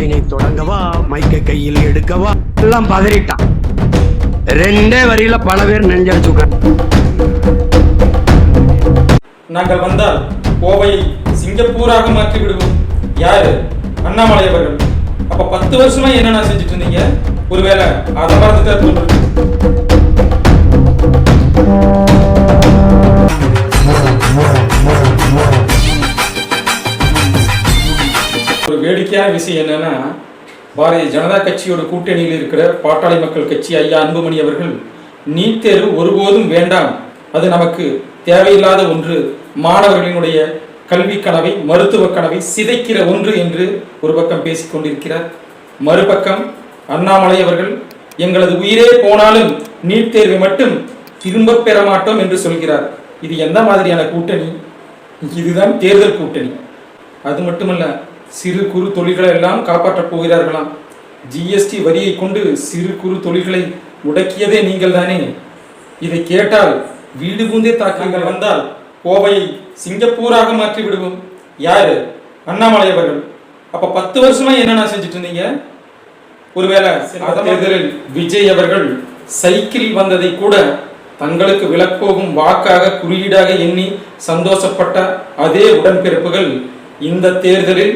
பையனை தொடங்கவா? மைக்க கையில் எடுக்கவா? எல்லாம் பதறிட்டான் ரெண்டே வரியில பல பேர் நெஞ்சடிச்சுக்க நாங்கள் வந்தால் கோவையை சிங்கப்பூராக மாற்றி விடுவோம். யாரு? அண்ணாமலை அவர்கள். அப்ப பத்து வருஷமா என்னென்ன செஞ்சுட்டு இருந்தீங்க? ஒருவேளை அதை மறந்துட்டா வேடிக்கையான விஷயம் என்னன்னா பாரதிய ஜனதா கட்சியோட கூட்டணியில் இருக்கிற பாட்டாளி மக்கள் கட்சி ஐயா அன்புமணி அவர்கள் நீட் தேர்வு ஒருபோதும் வேண்டாம். அது நமக்கு தேவையில்லாத ஒன்று. மாணவர்களினுடைய கல்வி கனவை மருத்துவ கனவை சிதைக்கிற ஒன்று என்று ஒரு பக்கம் பேசிக் கொண்டிருக்கிறார். மறுபக்கம் அண்ணாமலை அவர்கள் எங்களது உயிரே போனாலும் நீட் தேர்வை மட்டும் திரும்ப பெற மாட்டோம் என்று சொல்கிறார். இது எந்த மாதிரியான கூட்டணி? இதுதான் தேர்தல் கூட்டணி. அது மட்டுமல்ல சிறு குறு தொழில்களை எல்லாம் காப்பாற்றப் போகிறார்களாம். ஜிஎஸ்டி வரியை கொண்டு சிறு குறு தொழில்களை முடக்கியதே நீங்கள் தானே இதை கேட்டால் வீடு பூந்தே தாக்குங்கள் வந்தால் கோவையை சிங்கப்பூராக மாற்றி விடுவோம். யாரு? அண்ணாமலை அவர்கள். அப்ப பத்து வருஷமா என்னென்ன செஞ்சுட்டு இருந்தீங்க? ஒருவேளை தேர்தலில் விஜய் அவர்கள் சைக்கிள் வந்ததை கூட தங்களுக்கு விலப்போகும் வாக்காக குறியீடாக எண்ணி சந்தோஷப்பட்ட அதே உடன்பிறப்புகள் இந்த தேர்தலில்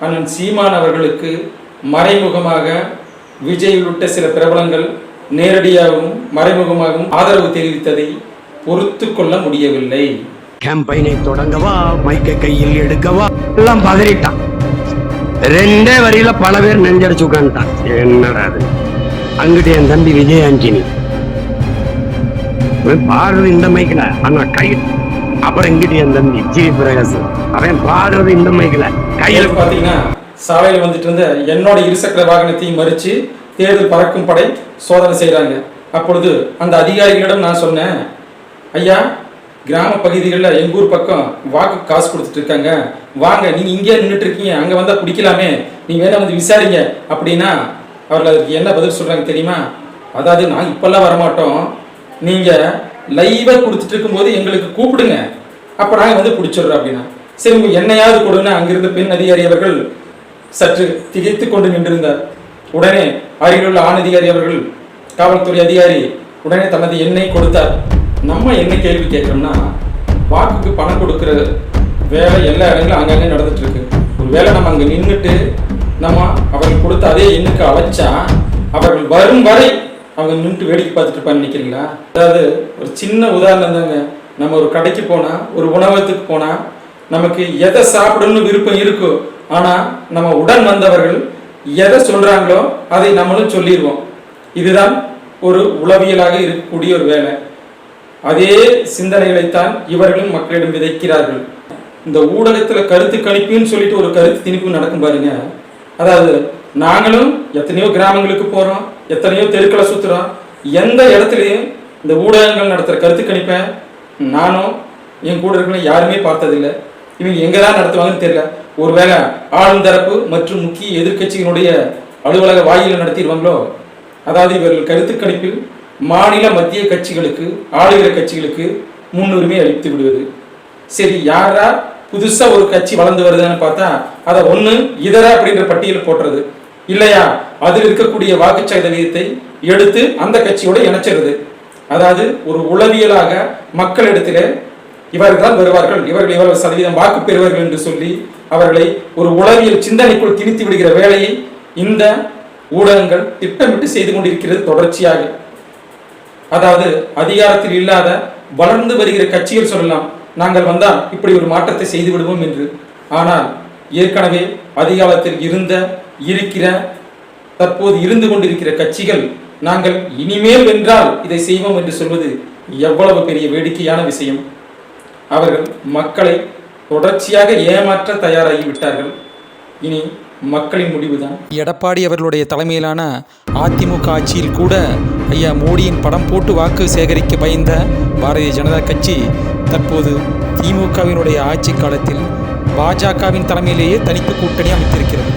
அண்ணன் சீமான் அவர்களுக்கு மறைமுகமாக விஜய் உள்ளிட்ட சில பிரபலங்கள் நேரடியாகவும் மறைமுகமாகவும் ஆதரவு தெரிவித்ததை பொறுத்து கொள்ள முடியவில்லை. கேம்பெயினை தொடங்கவா? மைக்க கையில் எடுக்கவா? எல்லாம் பதறிட்டான். ரெண்டே வரியில பல பேர் நெஞ்சடிச்சு உட்காந்துட்டான் என்னடா அது அங்கிட்டு என் தம்பி விஜய் ஆண்டனி அவன் பாடுறது இந்த மைக்கில ஆனா கை அப்புறம் இங்கிட்டு என் தம்பி ஜி பிரகாஷ். அவன் பாடுறது இந்த மைக்கில கையில் பார்த்தீங்கன்னா சாலையில் வந்துட்டு இருந்த என்னோட இருசக்கர வாகனத்தையும் மறித்து தேர்தல் பறக்கும் படை சோதனை செய்கிறாங்க. அப்பொழுது அந்த அதிகாரிகளிடம் நான் சொன்னேன் ஐயா கிராம பகுதிகளில் எங்கள் ஊர் பக்கம் வாக்கு காசு கொடுத்துட்டு இருக்காங்க. வாங்க நீங்கள் இங்கே நின்றுட்டு இருக்கீங்க. அங்கே வந்தால் பிடிக்கலாமே நீங்கள் வேணா வந்து விசாரிங்க. அப்படின்னா அவர்கள் அதுக்கு என்ன பதில் சொல்கிறாங்க தெரியுமா? அதாவது நான் இப்போல்லாம் வரமாட்டோம். நீங்கள் லைவாக கொடுத்துட்டு இருக்கும்போது எங்களுக்கு கூப்பிடுங்க. அப்போ நாங்கள் வந்து பிடிச்சிடுறோம் அப்படின்னா. சரி உங்க என்னையாவது கொடுன்னு அங்கிருந்த பெண் அதிகாரி அவர்கள் சற்று திகைத்து கொண்டு நின்றிருந்தார். உடனே அருகிலுள்ள ஆண் அதிகாரி அவர்கள் காவல்துறை அதிகாரி உடனே தனது எண்ணை கொடுத்தார். நம்ம என்ன கேள்வி கேட்கணும்னா வாக்குக்கு பணம் கொடுக்குற வேலை எல்லா இடங்களும் அங்கங்கே நடந்துட்டு இருக்கு. ஒரு வேளை நம்ம அங்கே நின்றுட்டு நம்ம அவர்கள் கொடுத்த அதே எண்ணுக்கு அழைச்சா அவர்கள் வரும் வரை அவங்க நின்று வேடிக்கை பார்த்துட்டு இருப்பான்னு நினைக்கிறீங்களா? அதாவது ஒரு சின்ன உதாரணம் தாங்க. நம்ம ஒரு கடைக்கு போனால் ஒரு உணவகத்துக்கு போனால் நமக்கு எதை சாப்பிடணும்னு விருப்பம் இருக்கும் ஆனால் நம்ம உடன் வந்தவர்கள் எதை சொல்கிறாங்களோ அதை நம்மளும் சொல்லிடுவோம். இதுதான் ஒரு உளவியலாக இருக்கக்கூடிய ஒரு வேலை. அதே சிந்தனைகளைத்தான் இவர்களும் மக்களிடம் விதைக்கிறார்கள். இந்த ஊடகத்தில் கருத்து கணிப்புன்னு சொல்லிட்டு ஒரு கருத்து திணிப்பு நடக்கும் பாருங்க. அதாவது நாங்களும் எத்தனையோ கிராமங்களுக்கு போகிறோம் எத்தனையோ தெருக்களை சுற்றுறோம் எந்த இடத்துலையும் இந்த ஊடகங்கள் நடத்துகிற கருத்து கணிப்பை நானும் என் கூட இருக்கிற யாருமே பார்த்ததில்லை. இவங்க எங்கே தான் நடத்துவாங்கன்னு தெரியல. ஒருவேளை ஆளும் தரப்பு மற்றும் முக்கிய எதிர்கட்சியினுடைய அலுவலக வாயில நடத்திடுவாங்களோ? அதாவது இவர்கள் கருத்து கணிப்பில் மாநில மத்திய கட்சிகளுக்கு ஆளுகிற கட்சிகளுக்கு முன்னுரிமை அளித்து விடுவது. சரி யாரா புதுசா ஒரு கட்சி வளர்ந்து வருதுன்னு பார்த்தா அதை ஒண்ணு இதர அப்படின்ற பட்டியல் போட்டுறது. இல்லையா? அதில் இருக்கக்கூடிய வாக்கு சதவீதத்தை எடுத்து அந்த கட்சியோட இணைச்சிருது அதாவது ஒரு உளவியலாக மக்களிடத்திலே இவர்கள் வருவார்கள். இவர்கள் இவ்வளவு சதவீதம் வாக்கு பெறுவார்கள் என்று சொல்லி அவர்களை ஒரு உளவியல் சிந்தனைக்குள் திணித்து விடுகிற வேலையை இந்த ஊடகங்கள் திட்டமிட்டு செய்து கொண்டிருக்கிறது தொடர்ச்சியாக. அதாவது அதிகாரத்தில் இல்லாத வளர்ந்து வருகிற கட்சிகள் சொல்லலாம். நாங்கள் வந்தால் இப்படி ஒரு மாற்றத்தை செய்து விடுவோம் என்று. ஆனால் ஏற்கனவே அதிகாரத்தில் இருந்த இருக்கிற தற்போது இருந்து கொண்டிருக்கிற கட்சிகள் நாங்கள் இனிமேல் வென்றால் இதை செய்வோம் என்று சொல்வது எவ்வளவு பெரிய வேடிக்கையான விஷயம். அவர்கள் மக்களை தொடர்ச்சியாக ஏமாற்ற தயாராகி விட்டார்கள். இனி மக்களின் முடிவுதான். எடப்பாடி அவர்களுடைய தலைமையிலான அதிமுக ஆட்சியில் கூட ஐயா மோடியின் படம் போட்டு வாக்கு சேகரிக்க பயந்த பாரதிய ஜனதா கட்சி தற்போது திமுகவினுடைய ஆட்சி காலத்தில் பாஜகவின் தலைமையிலேயே தனித்து கூட்டணி அமைத்திருக்கிறது.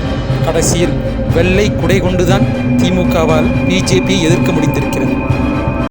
கடைசியில் வெள்ளை குடை கொண்டுதான் திமுகவால் பிஜேபியை எதிர்க்க முடிந்திருக்கிறது.